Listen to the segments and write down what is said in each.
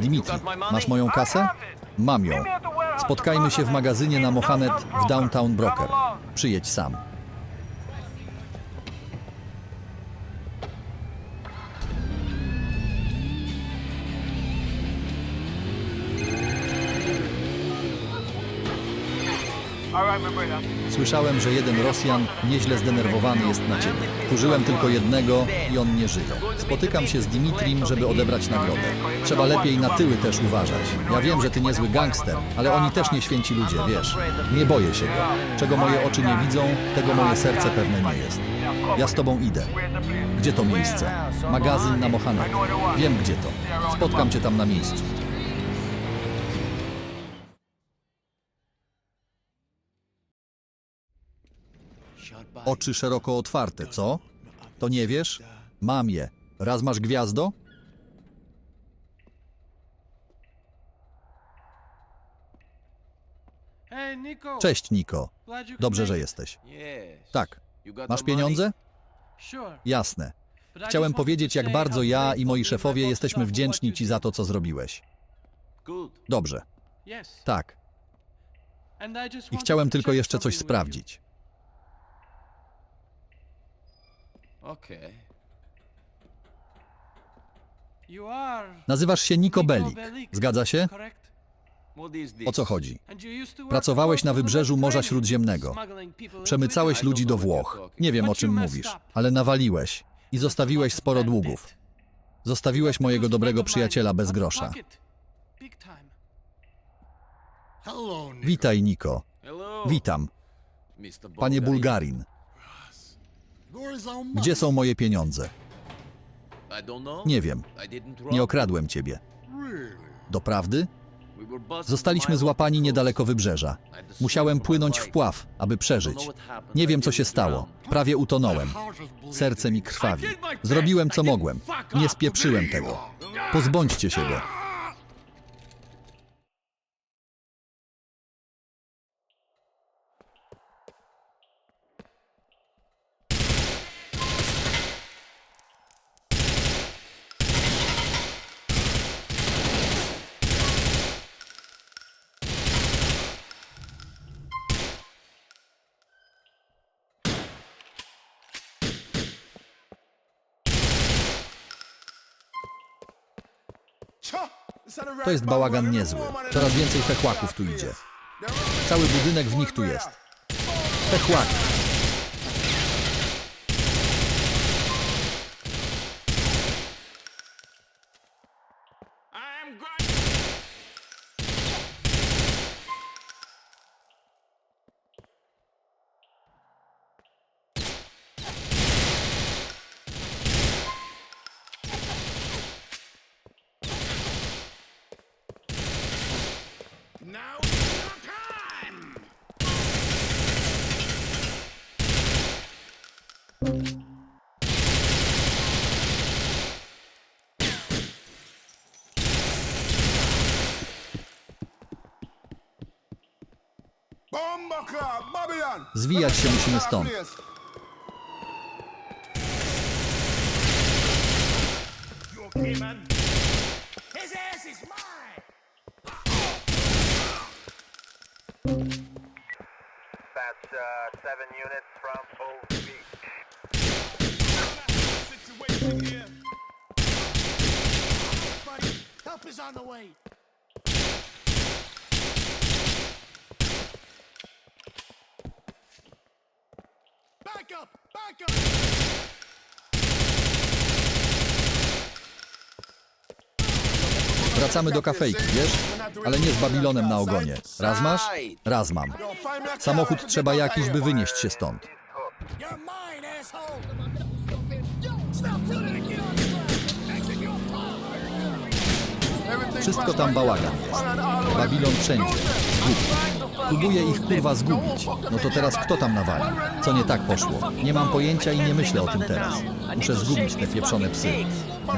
Dimitri, masz moją kasę? Mam ją. Spotkajmy się w magazynie na Mohanet w Downtown Broker. Przyjedź sam. Słyszałem, że jeden Rosjan nieźle zdenerwowany jest na ciebie. Użyłem tylko jednego i on nie żyje. Spotykam się z Dimitrim, żeby odebrać nagrodę. Trzeba lepiej na tyły też uważać. Ja wiem, że ty niezły gangster, ale oni też nie święci ludzie, wiesz. Nie boję się go. Czego moje oczy nie widzą, tego moje serce pewne nie jest. Ja z tobą idę. Gdzie to miejsce? Magazyn na Mohanet. Wiem gdzie to. Spotkam cię tam na miejscu. Oczy szeroko otwarte, co? To nie wiesz? Mam je. Raz masz gwiazdo? Cześć, Niko. Dobrze, że jesteś. Tak. Masz pieniądze? Jasne. Chciałem powiedzieć, jak bardzo ja i moi szefowie jesteśmy wdzięczni Ci za to, co zrobiłeś. Dobrze, tak. I chciałem tylko jeszcze coś sprawdzić. Okay. You are Nazywasz się Belik. Bellic, Zgadza się? correct? O co chodzi? Pracowałeś na wybrzeżu Morza Śródziemnego. Przemycałeś ludzi do Włoch. Nie wiem, o czym mówisz, ale nawaliłeś i zostawiłeś sporo długów. Zostawiłeś mojego dobrego przyjaciela bez grosza. Witaj, Niko. Witam, panie Bulgarin. Gdzie są moje pieniądze? Nie wiem. Nie okradłem ciebie. Doprawdy? Zostaliśmy złapani niedaleko wybrzeża. Musiałem płynąć life. wpław, aby przeżyć. Nie wiem, co się stało. Prawie utonąłem. Serce mi krwawi. Zrobiłem, co mogłem. Nie spieprzyłem tego. Pozbądźcie się go. To jest bałagan niezły. Coraz więcej fechłaków tu idzie. Cały budynek w nich tu jest. Fechłaki. Now Zwijać się musimy stąd. That's uh, seven units from full help is on the way. Back up! Back up! Wracamy do kafejki, wiesz? Ale nie z Babilonem na ogonie. Raz masz? Raz mam. Samochód trzeba jakiś, by wynieść się stąd. You're mine, asshole! Stop doing it again! Wszystko tam bałagan jest. Babilon wszędzie. Zgubi. Próbuje ich kurwa zgubić. No to teraz kto tam nawali? Co nie tak poszło? Nie mam pojęcia i nie myślę o tym teraz. Muszę zgubić te pieprzone psy.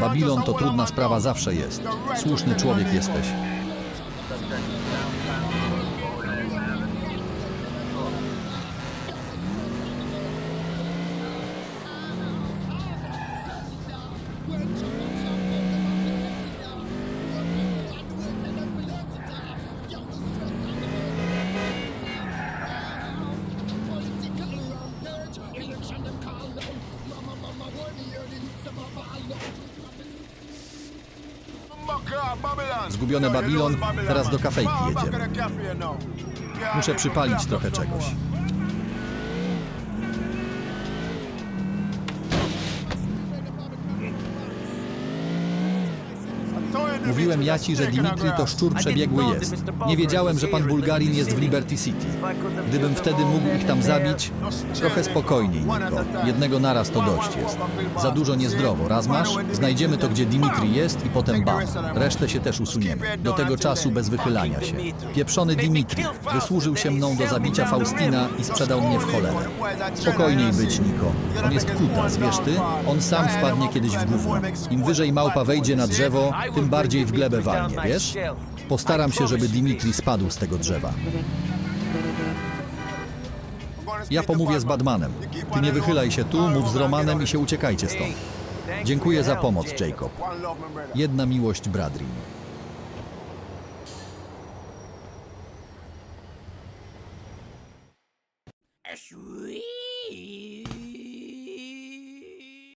Babilon to trudna sprawa zawsze jest. Słuszny człowiek jesteś. Zgubione Babilon, teraz do kafejki jedziemy. Muszę przypalić trochę czegoś. Mówiłem ja ci, że Dimitri to szczur przebiegły jest. Nie wiedziałem, że pan Bulgarin jest w Liberty City. Gdybym wtedy mógł ich tam zabić, trochę spokojniej, Niko. Jednego naraz to dość jest. Za dużo niezdrowo. Raz masz, znajdziemy to, gdzie Dimitri jest i potem bam. Resztę się też usuniemy. Do tego czasu bez wychylania się. Pieprzony Dimitri wysłużył się mną do zabicia Faustina i sprzedał mnie w cholerę. Spokojniej być, Niko. On jest kutas, wiesz ty? On sam wpadnie kiedyś w gówno. Im wyżej małpa wejdzie na drzewo, tym bardziej w glebę walnie, wiesz? Postaram się, żeby Dimitri spadł z tego drzewa. Ja pomówię z Badmanem. Ty nie wychylaj się tu, mów z Romanem i się uciekajcie stąd. Dziękuję za pomoc, Jacob. Jedna miłość, Bradrin.